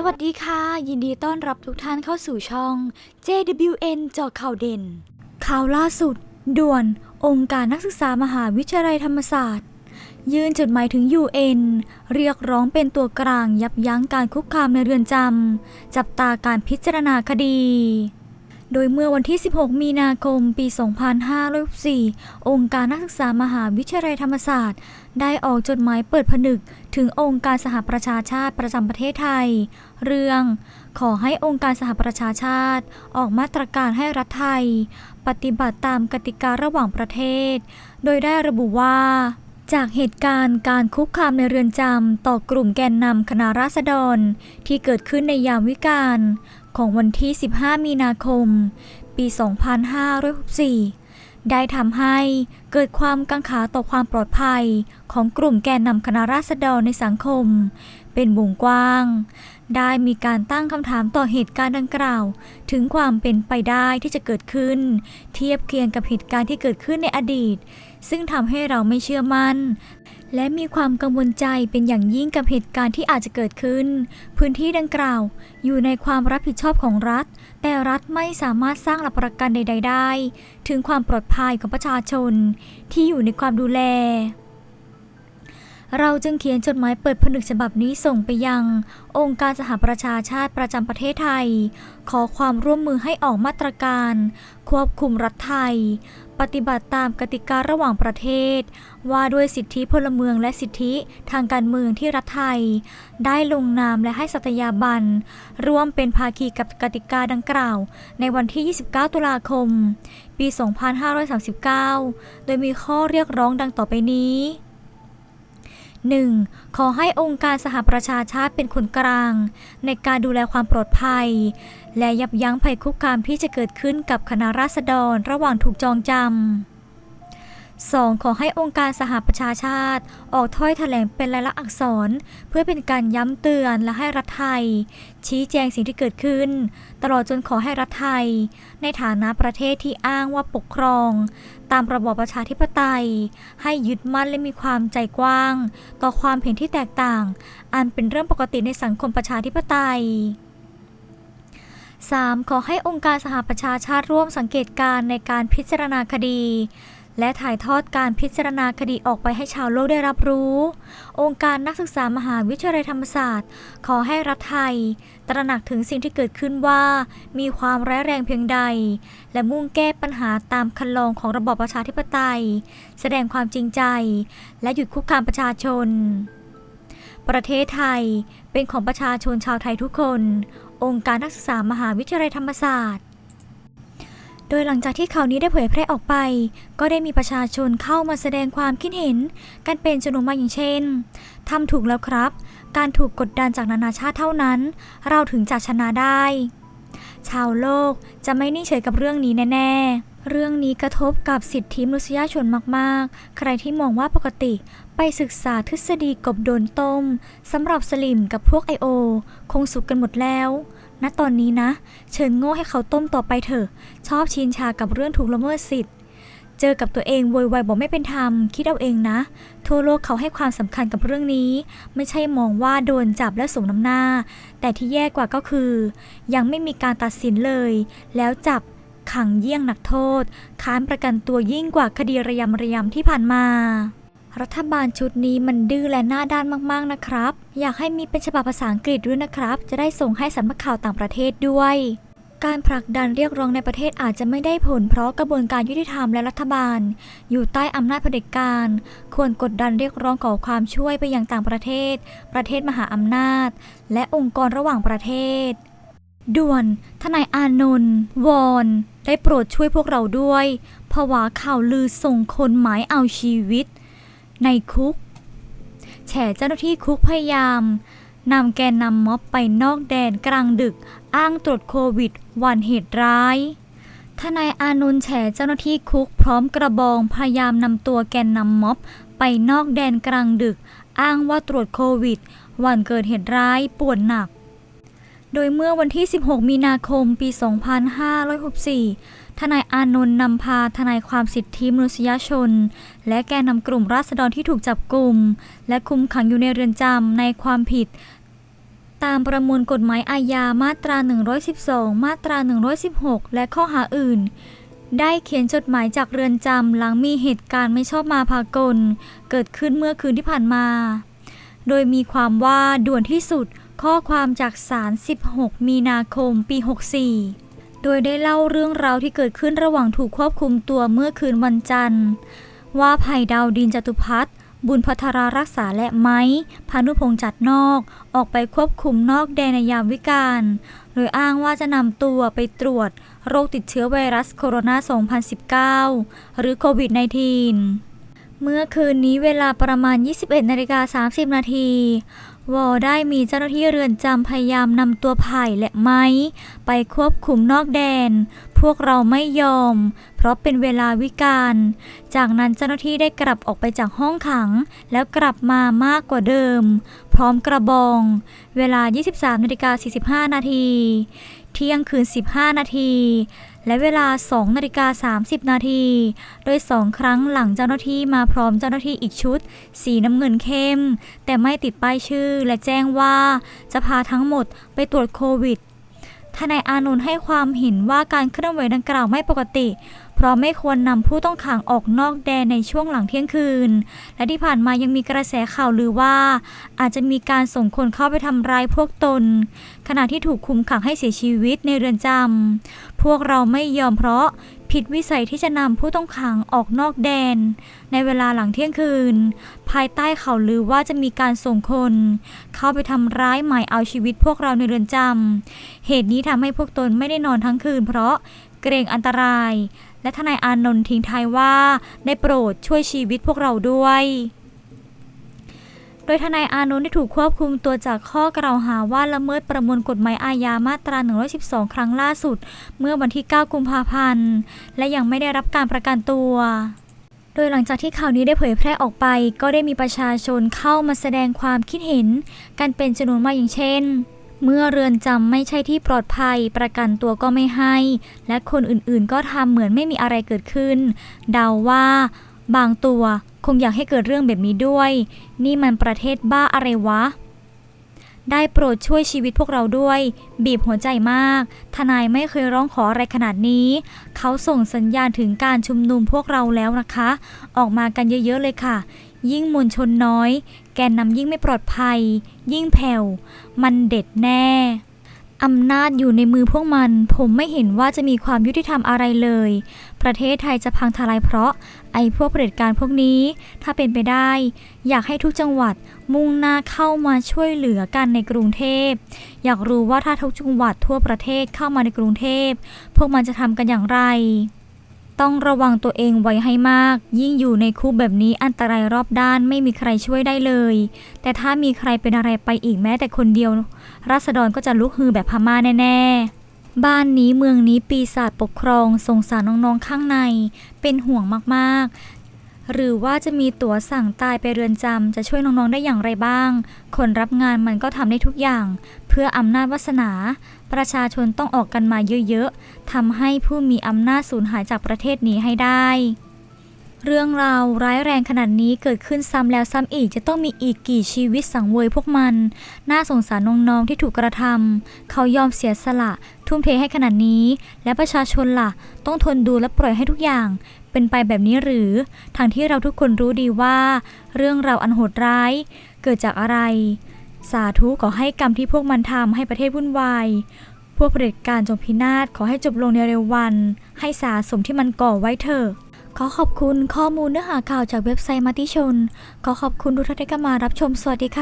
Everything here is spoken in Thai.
สวัสดีค่ะ ยินดีต้อนรับทุกท่านเข้าสู่ช่อง JWN จอข่าวเด่น ข่าวล่าสุด ด่วน องค์การนักศึกษามหาวิทยาลัยธรรมศาสตร์ ยื่นจดหมายถึง UN เรียกร้องเป็นตัวกลางยับยั้งการคุกคามในเรือนจำ จับตาการพิจารณาคดี โดยเมื่อวันที่ 16 มีนาคม ปี 2564 องค์การนักศึกษามหาวิทยาลัยธรรมศาสตร์ ได้ออกจดหมายเปิดผนึก ถึงองค์การสหประชาชาติประจำประเทศไทย เรื่องขอให้องค์การสหประชาชาติ ออกมาตรการให้รัฐไทย ปฏิบัติตามกติการะหว่างประเทศ โดยได้ระบุว่า จากเหตุการณ์การคุกคามในเรือนจำต่อกลุ่มแกนนำคณะราษฎร ที่เกิดขึ้นในยามวิกาลของวันที่ 15 มีนาคม ปี 2564 ได้ทำให้เกิดความกังขาต่อความปลอดภัยของกลุ่มแกนนำคณะราษฎรในสังคม เป็นวงกว้าง ได้มีการตั้งคำถามต่อเหตุการณ์ดังกล่าว ถึงความเป็นไปได้ที่จะเกิดขึ้น เทียบเคียงกับเหตุการณ์ที่เกิดขึ้นในอดีต ซึ่งทำให้เราไม่เชื่อมั่น และมีความกังวลใจเป็นอย่างยิ่งกับเหตุการณ์ที่อาจจะเกิดขึ้น พื้นที่ดังกล่าวอยู่ในความรับผิดชอบของรัฐ แต่รัฐไม่สามารถสร้างหลักประกันใด ๆ ได้ ถึงความปลอดภัยของประชาชนที่อยู่ในความดูแล เราจึงเขียนจดหมายเปิดผนึกฉบับนี้ส่งไปยัง องค์การสหประชาชาติประจำประเทศไทย ขอความร่วมมือให้ออกมาตรการ ควบคุมรัฐไทย ปฏิบัติตามกติการะหว่างประเทศ ว่าด้วยสิทธิพลเมืองและสิทธิทางการเมืองที่รัฐไทย ได้ลงนามและให้สัตยาบัน ร่วมเป็นภาคีกับกติกาดังกล่าว ในวันที่ 29 ตุลาคม ปี 2539 โดยมีข้อเรียกร้องดังต่อไปนี้ 1. ขอให้องค์การสหประชาชาติเป็นคนกลาง ในการดูแลความปลอดภัย และยับยั้งภัยคุกคามที่จะเกิดขึ้นกับคณะราษฎรระหว่างถูกจองจำ 2. ขอให้องค์การสหประชาชาติ ออกถ้อยแถลงเป็นลายลักษณ์อักษร เพื่อเป็นการย้ำเตือนและให้รัฐไทย ชี้แจงสิ่งที่เกิดขึ้น ตลอดจนขอให้รัฐไทย ในฐานะประเทศที่อ้างว่าปกครอง ตามระบอบประชาธิปไตย ให้ยึดมั่นและมีความใจกว้าง ต่อความเห็นที่แตกต่าง อันเป็นเรื่องปกติในสังคมประชาธิปไตย 3. ขอให้องค์การสหประชาชาติร่วมสังเกตการในการพิจารณาคดี และถ่ายทอดการพิจารณาคดีออกไปให้ชาวโลกได้รับรู้ องค์การนักศึกษามหาวิทยาลัยธรรมศาสตร์ ขอให้รัฐไทย ตระหนักถึงสิ่งที่เกิดขึ้นว่ามีความร้ายแรงเพียงใด และมุ่งแก้ปัญหาตามคันลองของระบอบประชาธิปไตย แสดงความจริงใจ และหยุดคุกคามประชาชน ประเทศไทยเป็นของประชาชนชาวไทยทุกคน องค์การนักศึกษามหาวิทยาลัยธรรมศาสตร์ โดยหลังจากที่ข่าวนี้ได้เผยแพร่ออกไป ก็ได้มีประชาชนเข้ามาแสดงความคิดเห็น กันเป็นจำนวนมากอย่างเช่นทำถูกแล้วครับ การถูกกดดันจากนานาชาติเท่านั้น เราถึงจะชนะได้ ชาวโลกจะไม่นิ่งเฉยกับเรื่องนี้แน่ ๆ เรื่องนี้กระทบกับสิทธิมนุษยชนมากๆ ใครที่มองว่าปกติไปศึกษาทฤษฎีกบโดนต้มสำหรับสลิมกับพวกไอโอคงสุกกันหมดแล้ว ณตอนนี้นะ เชิญโง่ให้เขาต้มต่อไปเถอะ ชอบชินชากับเรื่องถูกละเมิดสิทธิ์ เจอกับตัวเองโวยวายบอกไม่เป็นธรรม คิดเอาเองนะ ทั่วโลกเขาให้ความสำคัญกับเรื่องนี้ ไม่ใช่มองว่าโดนจับและส่งน้ำหน้า แต่ที่แย่กว่าก็คือ ยังไม่มีการตัดสินเลย แล้วจับขังเยี่ยงหนักโทษ ค้านประกันตัวยิ่งกว่าคดีระยำระยำที่ผ่านมา รัฐบาลชุดนี้มันดื้อและหน้าด้านมากๆนะครับ อยากให้มีเป็นฉบับภาษาอังกฤษด้วยนะครับ จะได้ส่งให้สำนักข่าวต่างประเทศด้วย การผลักดันเรียกร้องในประเทศอาจจะไม่ได้ผล เพราะกระบวนการยุติธรรมและรัฐบาล อยู่ใต้อำนาจเผด็จการ ควรกดดันเรียกร้องขอความช่วยไปยังต่างประเทศ ประเทศมหาอำนาจ และองค์กรระหว่างประเทศด่วน ทนายอานนท์วอน ได้โปรดช่วยพวกเราด้วยผวาข่าวลือส่งคนหมายเอาชีวิต ในคุก แฉเจ้าหน้าที่คุกพยายามนำแกนนำม็อบไปนอกแดนกลางดึก อ้างตรวจโควิด วันเหตุร้าย ทนายอานนท์แฉเจ้าหน้าที่คุกพร้อมกระบองพยายามนำตัวแกนนำม็อบไปนอกแดนกลางดึก อ้างว่าตรวจโควิด วันเกิดเหตุร้ายป่วนหนัก โดยเมื่อวันที่ 16 มีนาคม ปี 2564 ทนายอานนท์นำพาทนายความสิทธิมนุษยชน และแกนนำกลุ่มราษฎรที่ถูกจับกลุ่ม และคุมขังอยู่ในเรือนจำในความผิด ตามประมวลกฎหมายอาญามาตรา 112 มาตรา 116 และข้อหาอื่น ได้เขียนจดหมายจากเรือนจำหลังมีเหตุการณ์ไม่ชอบมาพากล เกิดขึ้นเมื่อคืนที่ผ่านมา โดยมีความว่าด่วนที่สุดข้อความจากศาล16 มีนาคม ปี 64 โดยได้เล่าเรื่องราวที่เกิดขึ้นระหว่างถูกควบคุมตัวเมื่อคืนวันจันทร์ ว่าภัยดาวดินจตุพัฒน์บุญพัทรารักษาและไม้พานุพงษ์จัดนอก ออกไปควบคุมนอกแดนในยามวิกาลโดยอ้างว่าจะนำตัวไปตรวจ โรคติดเชื้อไวรัสโคโรนา 2019 หรือโควิด -19 เมื่อคืนนี้เวลาประมาณ 21นาฬิกา30 นาที วอได้มีเจ้าหน้าที่เรือนจำพยายามนำตัวไผ่และไม้ ไปควบคุมนอกแดน พวกเราไม่ยอม เพราะเป็นเวลาวิกาล จากนั้นเจ้าหน้าที่ได้กลับออกไปจากห้องขัง แล้วกลับมามากกว่าเดิม พร้อมกระบอง เวลา 23นาฬิกา45 นาที ที่ยงคืน 15 นาที และเวลา 2 นาฬิกา 30 นาที โดยสองครั้งหลังเจ้าหน้าที่มาพร้อมเจ้าหน้าที่อีกชุด สีน้ำเงินเข้ม แต่ไม่ติดป้ายชื่อและแจ้งว่าจะพาทั้งหมดไปตรวจโควิด ทนายอานนท์ให้ความเห็นว่าการเคลื่อนไหวดังกล่าวไม่ปกติ เพราะไม่ควรนำผู้ต้องขังออกนอกแดนในช่วงหลังเที่ยงคืน และที่ผ่านมายังมีกระแสข่าวลือว่า อาจจะมีการส่งคนเข้าไปทำร้ายพวกตน ขณะที่ถูกคุมขังให้เสียชีวิตในเรือนจำพวกเราไม่ยอมเพราะ ผิดวิสัยที่จะนำผู้ต้องขังออกนอกแดน ในเวลาหลังเที่ยงคืน ภายใต้ข่าวลือว่าจะมีการส่งคน เข้าไปทำร้ายหมายเอาชีวิตพวกเราในเรือนจำเหตุนี้ทำให้พวกตนไม่ได้นอนทั้งคืน เพราะเกรงอันตราย และทนายอานนท์ทิ้งท้ายว่าได้โปรดช่วยชีวิตพวกเราด้วย โดยทนายอานนท์ได้ถูกควบคุมตัวจากข้อกล่าวหาว่าละเมิดประมวลกฎหมายอาญามาตรา 112 ครั้งล่าสุด เมื่อวันที่ 9 กุมภาพันธ์ และยังไม่ได้รับการประกันตัวโดยหลังจากที่ข่าวนี้ได้เผยแพร่ออกไป ก็ได้มีประชาชนเข้ามาแสดงความคิดเห็น กันเป็นจำนวนมากอย่างเช่น เมื่อเรือนจำไม่ใช่ที่ปลอดภัย ประกันตัวก็ไม่ให้ และคนอื่นๆ ก็ทำเหมือนไม่มีอะไรเกิดขึ้น เดาว่า บางตัว คงอยากให้เกิดเรื่องแบบนี้ด้วย นี่มันประเทศบ้าอะไรวะ ได้โปรดช่วยชีวิตพวกเราด้วย บีบหัวใจมาก ทนายไม่เคยร้องขออะไรขนาดนี้ เขาส่งสัญญาณถึงการชุมนุมพวกเราแล้วนะคะ ออกมากันเยอะๆเลยค่ะ ยิ่งมวลชนน้อย แกนนำยิ่งไม่ปลอดภัย ยิ่งแผ่ว มันเด็ดแน่ อำนาจอยู่ในมือพวกมัน ผมไม่เห็นว่าจะมีความยุติธรรมอะไรเลย ประเทศไทยจะพังทลายเพราะ ไอ้พวกเผด็จการพวกนี้ ถ้าเป็นไปได้ อยากให้ทุกจังหวัดมุ่งหน้าเข้ามาช่วยเหลือกันในกรุงเทพ อยากรู้ว่าถ้าทุกจังหวัดทั่วประเทศเข้ามาในกรุงเทพ พวกมันจะทำกันอย่างไร ต้องระวังตัวเองไว้ให้มาก ยิ่งอยู่ในคุกแบบนี้อันตรายรอบด้านไม่มีใครช่วยได้เลย แต่ถ้ามีใครเป็นอะไรไปอีกแม้แต่คนเดียว ราษฎรก็จะลุกฮือแบบพม่าแน่ๆ บ้านนี้เมืองนี้ปีศาจปกครองสงสารน้องๆข้างใน เป็นห่วงมากๆ หรือว่าจะมีตั๋วสั่งตายไปเรือนจำจะช่วยน้องๆได้อย่างไรบ้าง คนรับงานมันก็ทำได้ทุกอย่าง เพื่ออำนาจวาสนา ประชาชนต้องออกกันมาเยอะๆทำให้ผู้มีอำนาจสูญหายจากประเทศนี้ให้ได้ เรื่องราวร้ายแรงขนาดนี้เกิดขึ้นซ้ำแล้วซ้ำอีกจะต้องมีอีกกี่ชีวิตสังเวยพวกมัน น่าสงสารน้องๆที่ถูกกระทำเขายอมเสียสละ ทุ่มเทให้ขนาดนี้ และประชาชนล่ะ ต้องทนดูและปล่อยให้ทุกอย่าง เป็นไปแบบนี้หรือ ทางที่เราทุกคนรู้ดีว่า เรื่องราวอันโหดร้าย เกิดจากอะไร สาธุขอให้กรรมที่พวกมันทำให้ประเทศวุ่นวายพวกเผด็จการจงพินาศขอให้จบลงในเร็ววัน ให้สาสมที่มันก่อไว้เถอะ ขอขอบคุณข้อมูลเนื้อหาข่าวจากเว็บไซต์มติชน ขอขอบคุณทุกท่านที่เข้ามารับชม สวัสดีค่ะ